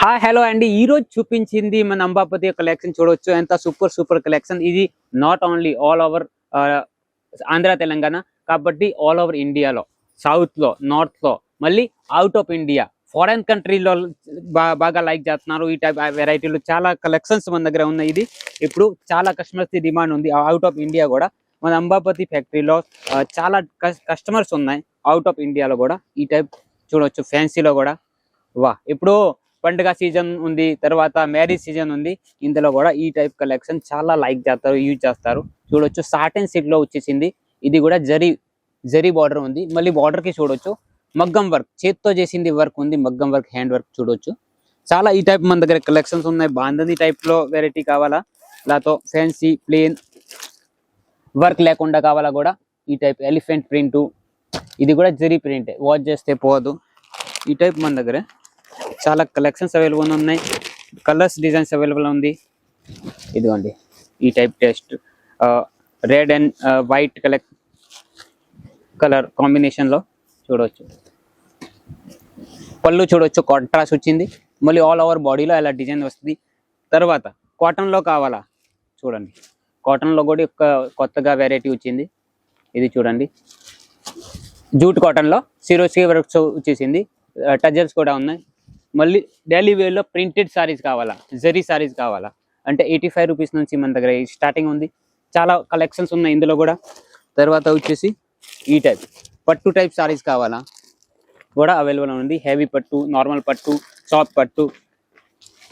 Hi hello అండి ఈ రోజు చూపించింది మన అంబాపతి కలెక్షన్ చూడొచ్చు. ఎంత సూపర్ సూపర్ కలెక్షన్ ఇది not only all over Andhra Telangana కాబట్టి ఆల్ ఓవర్ ఇండియాలో సౌత్లో నార్త్లో మళ్ళీ అవుట్ ఆఫ్ ఇండియా ఫారెన్ కంట్రీలో బాగా లైక్ చేస్తున్నారు. ఈ టైప్ వెరైటీలు చాలా కలెక్షన్స్ మన దగ్గర ఉన్నాయి. ఇది ఇప్పుడు చాలా కస్టమర్స్ డిమాండ్ ఉంది. అవుట్ ఆఫ్ ఇండియా కూడా. మన అంబాపతి ఫ్యాక్టరీలో uh, చాలా కస్టమర్స్ ఉన్నాయి. అవుట్ ఆఫ్ ఇండియాలో కూడా ఈ టైప్ చూడొచ్చు. ఫ్యాన్సీలో కూడా. వా ఇప్పుడు పండుగ సీజన్ ఉంది తర్వాత మ్యారేజ్ సీజన్ ఉంది. ఇందులో కూడా ఈ టైప్ కలెక్షన్ చాలా లైక్ చేస్తారు యూజ్ చేస్తారు. చూడొచ్చు సాటన్ సిల్క్లో వచ్చేసింది. ఇది కూడా జరీ జరీ బార్డర్ ఉంది. మళ్ళీ బార్డర్కి చూడొచ్చు. మగ్గం వర్క్ చేత్తో చేసింది వర్క్ ఉంది. మగ్గం వర్క్ హ్యాండ్ వర్క్ చూడొచ్చు. చాలా ఈ టైప్ మన దగ్గర కలెక్షన్స్ ఉన్నాయి. బాంధని టైప్లో వెరైటీ కావాలా? లేతో ఫ్యాన్సీ ప్లేన్ వర్క్ లేకుండా కావాలా కూడా? ఈ టైప్ ఎలిఫెంట్ ప్రింట్. ఇది కూడా జరీ ప్రింట్. వాచ్ చేస్తే పోదు. ఈ టైప్ మన దగ్గర. చాలా కలెక్షన్స్ అవైలబుల్ ఉన్నాయి. కలర్స్ డిజైన్స్ అవైలబుల్ ఉంది. ఇదిగోండి ఈ type test red and white collect colour కాంబినేషన్లో చూడవచ్చు పళ్ళు చూడొచ్చు కాంట్రాస్ట్ వచ్చింది. మళ్ళీ ఆల్ ఓవర్ బాడీలో అలా డిజైన్ వస్తుంది. తర్వాత కాటన్లో కావాలా? చూడండి. కాటన్లో కూడా ఒక కొత్తగా వెరైటీ వచ్చింది. ఇది చూడండి. జూట్ కాటన్లో సిరోస్కి వర్క్స్ వచ్చేసింది. టజర్స్ కూడా ఉన్నాయి. మళ్ళీ డైలీ వేర్లో ప్రింటెడ్ సారీస్ కావాలా? జరీ సారీస్ కావాలా? అంటే ఎయిటీ ఫైవ్ రూపీస్ నుంచి మన దగ్గర స్టార్టింగ్ ఉంది. చాలా కలెక్షన్స్ ఉన్నాయి ఇందులో కూడా. తర్వాత వచ్చేసి ఈ టైప్ పట్టు టైప్ సారీస్ కావాలా? కూడా అవైలబుల్ ఉంది. హెవీ పట్టు నార్మల్ పట్టు సాఫ్ట్ పట్టు.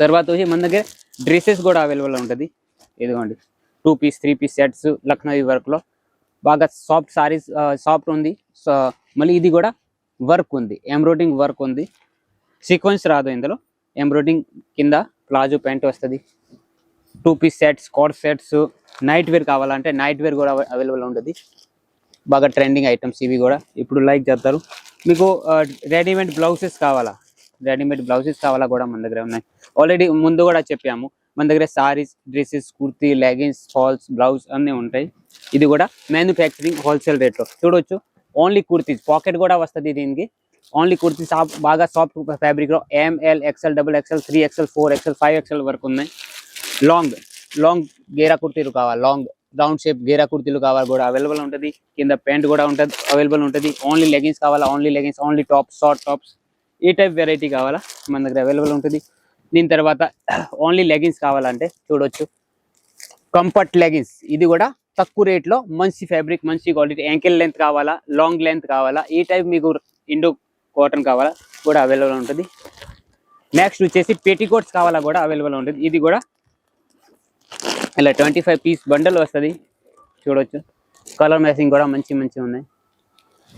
తర్వాత వచ్చి మన దగ్గర డ్రెస్సెస్ కూడా అవైలబుల్ ఉంటుంది. ఇదిగోండి. Two piece three piece sets Lucknowi వర్క్లో బాగా సాఫ్ట్ సారీస్ సాఫ్ట్ ఉంది. సో మళ్ళీ ఇది కూడా వర్క్ ఉంది. ఎంబ్రాయిడింగ్ వర్క్ ఉంది. సీక్వెన్స్ రాదు ఇందులో. ఎంబ్రాయిడింగ్ కింద ప్లాజో ప్యాంట్ వస్తుంది. Two piece sets coat sets night wear కావాలంటే నైట్ వేర్ కూడా అవైలబుల్ ఉంటుంది. బాగా ట్రెండింగ్ ఐటమ్స్ ఇవి కూడా ఇప్పుడు లైక్ చేస్తారు. మీకు రెడీమేడ్ బ్లౌజెస్ కావాలా? రెడీమేడ్ బ్లౌజెస్ కావాలా కూడా మన దగ్గర ఉన్నాయి. ఆల్రెడీ ముందు కూడా చెప్పాము. మన దగ్గర sarees dresses kurti leggings falls blouse అన్నీ ఉంటాయి. ఇది కూడా మ్యానుఫ్యాక్చరింగ్ హోల్సేల్ రేట్లో చూడొచ్చు. ఓన్లీ కుర్తీస్ పాకెట్ కూడా వస్తుంది దీనికి. ఓన్లీ కుర్తీ సాఫ్ట్ బాగా సాఫ్ట్ ఫ్యాబ్రిక్లో M L XL double XL three XL four XL five XL వరకు ఉన్నాయి. లాంగ్ లాంగ్ గేరా కుర్తీలు కావాలి. లాంగ్ రౌండ్ షేప్ గేరా కుర్తీలు కావాలి కూడా. అవైలబుల్ ఉంటుంది. కింద ప్యాంట్ కూడా ఉంటుంది. అవైలబుల్ ఉంటుంది. ఓన్లీ లెగిన్స్ కావాలా? Only leggings only tops short tops ఈ టైప్ వెరైటీ కావాలా? మన దగ్గర అవైలబుల్ ఉంటుంది. దీని తర్వాత ఓన్లీ లెగిన్స్ కావాలంటే చూడొచ్చు. కంఫర్ట్ లెగిన్స్ ఇది కూడా తక్కువ రేట్లో మంచి ఫ్యాబ్రిక్ మంచి క్వాలిటీ యాంకిల్ లెంత్ కావాలా? లాంగ్ లెంత్ కావాలా? ఈ టైప్ మీకు ఇండో కాటన్ కావాలా కూడా అవైలబుల్ ఉంటుంది. నెక్స్ట్ వచ్చేసి పెట్టికోట్స్ కావాలా కూడా అవైలబుల్ ఉంటుంది. ఇది కూడా ఇలా ట్వంటీ ఫైవ్ పీస్ బండల్ వస్తుంది. చూడొచ్చు. కలర్ మ్యాచింగ్ కూడా మంచి మంచి ఉన్నాయి.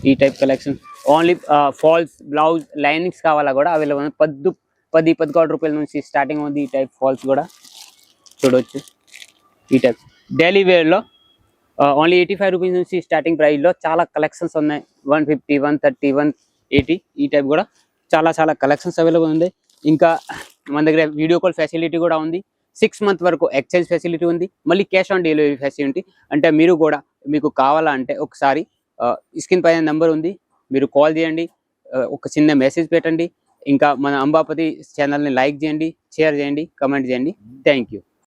ఈ type collection only falls blouse linings కావాలా కూడా అవైలబుల్ ఉంది పద్దు పది పదకొండు రూపాయల నుంచి స్టార్టింగ్ ఉంది ఈ టైప్ ఫాల్స్ కూడా. చూడవచ్చు ఈ టైప్ డైలీ వేర్లో ఓన్లీ ఎయిటీ ఫైవ్ రూపీస్ నుంచి స్టార్టింగ్ ప్రైస్లో చాలా కలెక్షన్స్ ఉన్నాయి. One fifty one thirty one eighty ఈ టైప్ కూడా చాలా చాలా కలెక్షన్స్ అవైలబుల్ ఉంది. ఇంకా మన దగ్గర వీడియో కాల్ ఫెసిలిటీ కూడా ఉంది. సిక్స్ మంత్ వరకు ఎక్స్చేంజ్ ఫెసిలిటీ ఉంది. మళ్ళీ క్యాష్ ఆన్ డెలివరీ ఫెసిలిటీ అంటే మీరు కూడా మీకు కావాలా అంటే ఒకసారి స్క్రీన్ పైన నెంబర్ ఉంది. మీరు కాల్ చేయండి. ఒక చిన్న మెసేజ్ పెట్టండి. ఇంకా మన అంబాపతి ఛానల్ని లైక్ చేయండి షేర్ చేయండి కమెంట్ చేయండి. Thank you